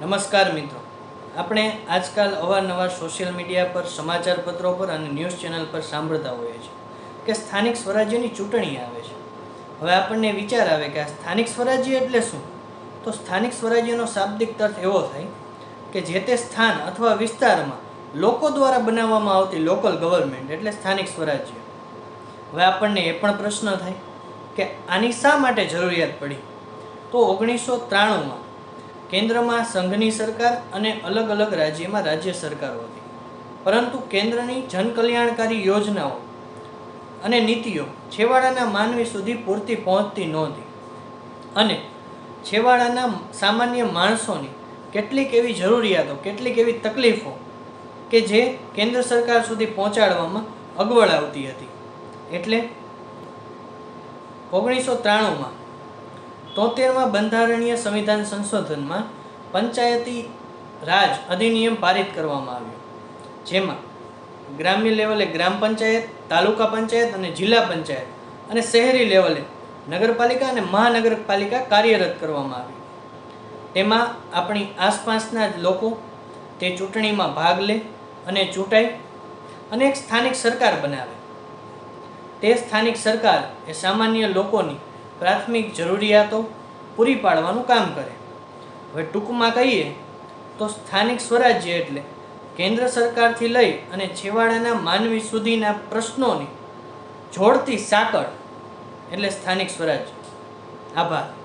નમસ્કાર મિત્રો. આપણે આજકાલ અવારનવાર સોશિયલ મીડિયા પર સમાચાર પત્રો પર અને ન્યૂઝ ચેનલ પર સાંભળતા હોઈએ છીએ કે સ્થાનિક સ્વરાજ્યની ચૂંટણી આવે છે. હવે આપણને વિચાર આવે કે આ સ્થાનિક સ્વરાજ્ય એટલે શું? તો સ્થાનિક સ્વરાજ્યનો શાબ્દિક અર્થ એવો થાય કે જે તે સ્થાન અથવા વિસ્તારમાં લોકો દ્વારા બનાવવામાં આવતી લોકલ ગવર્મેન્ટ એટલે સ્થાનિક સ્વરાજ્ય. હવે આપણને એ પણ પ્રશ્ન થાય કે આની શા માટે જરૂરિયાત પડી? તો ઓગણીસો ત્રાણુંમાં કેન્દ્રમાં સંઘની સરકાર અને અલગ અલગ રાજ્યમાં રાજ્ય સરકારો હતી. પરંતુ કેન્દ્રની જનકલ્યાણકારી યોજનાઓ અને નીતિઓ છેવાડાના માનવી સુધી પૂરતી પહોંચતી નહોતી. અને છેવાડાના સામાન્ય માણસોની કેટલીક એવી જરૂરિયાતો, કેટલીક એવી તકલીફો કે જે કેન્દ્ર સરકાર સુધી પહોંચાડવામાં અગવડ આવતી હતી. એટલે ઓગણીસો ત્રાણુંમાં તોતેરમાં બંધારણીય સંવિધાન સંશોધનમાં પંચાયતી રાજ અધિનિયમ પારિત કરવામાં આવ્યો. જેમાં ગ્રામ્ય લેવલે ગ્રામ પંચાયત, તાલુકા પંચાયત અને જિલ્લા પંચાયત અને શહેરી લેવલે નગરપાલિકા અને મહાનગરપાલિકા કાર્યરત કરવામાં આવી. તેમાં આપણી આસપાસના જ લોકો તે ચૂંટણીમાં ભાગ લે અને ચૂંટાય અને એક સ્થાનિક સરકાર બનાવે. તે સ્થાનિક સરકાર એ સામાન્ય લોકોની પ્રાથમિક જરૂરિયાતો પૂરી પાડવાનું કામ કરે. હવે ટૂંકમાં કહીએ તો સ્થાનિક સ્વરાજ્ય એટલે કેન્દ્ર સરકારથી લઈ અને છેવાડાના માનવી સુધીના પ્રશ્નોની જોડતી સાંકળ એટલે સ્થાનિક સ્વરાજ્ય. આભાર.